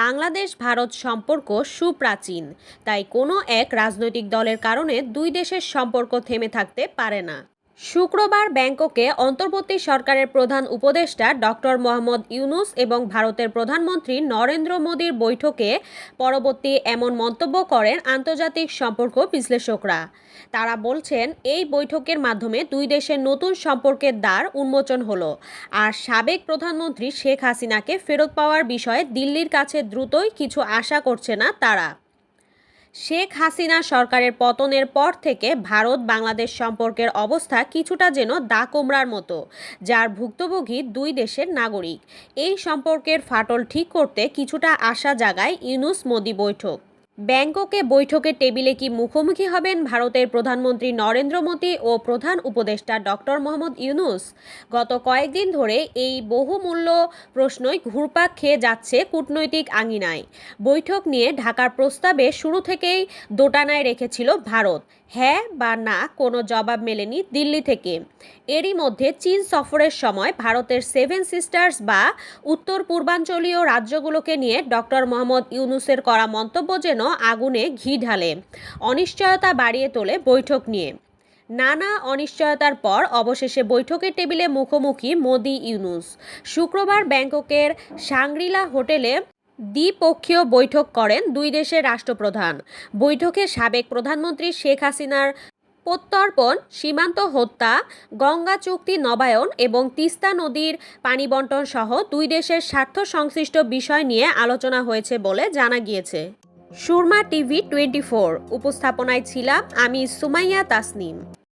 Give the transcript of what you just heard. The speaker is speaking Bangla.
বাংলাদেশ ভারত সম্পর্ক সুপ্রাচীন, তাই কোনো এক রাজনৈতিক দলের কারণে দুই দেশের সম্পর্ক থেমে থাকতে পারে না। শুক্রবার ব্যাংককে অন্তর্বর্তী সরকারের প্রধান উপদেষ্টা ডক্টর মোহাম্মদ ইউনুস এবং ভারতের প্রধানমন্ত্রী নরেন্দ্র মোদীর বৈঠকে পরবর্তী এমন মন্তব্য করেন আন্তর্জাতিক সম্পর্ক বিশ্লেষকরা। তারা বলছেন, এই বৈঠকের মাধ্যমে দুই দেশের নতুন সম্পর্কের দ্বার উন্মোচন হলো আর সাবেক প্রধানমন্ত্রী শেখ হাসিনাকে ফেরত পাওয়ার বিষয়ে দিল্লির কাছে দ্রুতই কিছু আশা করছে না তারা। শেখ হাসিনা সরকারের পতনের পর থেকে ভারত বাংলাদেশ সম্পর্কের অবস্থা কিছুটা যেন দা কোমরার মতো, যার ভুক্তভোগী দুই দেশের নাগরিক। এই সম্পর্কের ফাটল ঠিক করতে কিছুটা আশা জাগায় ইউনুস মোদি বৈঠক। ব্যাংককে বৈঠকের টেবিলে কি মুখোমুখি হবেন ভারতের প্রধানমন্ত্রী নরেন্দ্র মোদী ও প্রধান উপদেষ্টা ডক্টর মোহাম্মদ ইউনুস? গত কয়েকদিন ধরে এই বহুমূল্য প্রশ্নই ঘুরপাক খেয়ে যাচ্ছে কূটনৈতিক আঙিনায়। বৈঠক নিয়ে ঢাকার প্রস্তাবে শুরু থেকেই দোটানায় রেখেছিল ভারত। হ্যাঁ বা না কোনো জবাব মেলেনি দিল্লি থেকে। এরই মধ্যে চীন সফরের সময় ভারতের সেভেন সিস্টার্স বা উত্তর পূর্বাঞ্চলীয় রাজ্যগুলোকে নিয়ে ডক্টর মোহাম্মদ ইউনুসের করা মন্তব্য যেন আগুনে ঘি ঢালে, অনিশ্চয়তা বাড়িয়ে তোলে বৈঠক নিয়ে। নানা অনিশ্চয়তার পর অবশেষে বৈঠকের টেবিলে মুখোমুখি মোদি ইউনুস। শুক্রবার ব্যাংককের সাংরিলা হোটেলে দ্বিপক্ষীয় বৈঠক করেন দুই দেশের রাষ্ট্রপ্রধান। বৈঠকে সাবেক প্রধানমন্ত্রী শেখ হাসিনার প্রত্যর্পণ, সীমান্ত হত্যা, গঙ্গা চুক্তি নবায়ন এবং তিস্তা নদীর পানি বন্টন সহ দুই দেশের স্বার্থ সংশ্লিষ্ট বিষয় নিয়ে আলোচনা হয়েছে বলে জানা গিয়েছে। সুরমা টিভি টোয়েন্টি উপস্থাপনায় ছিলাম আমি সুমাইয়া তাসনিম।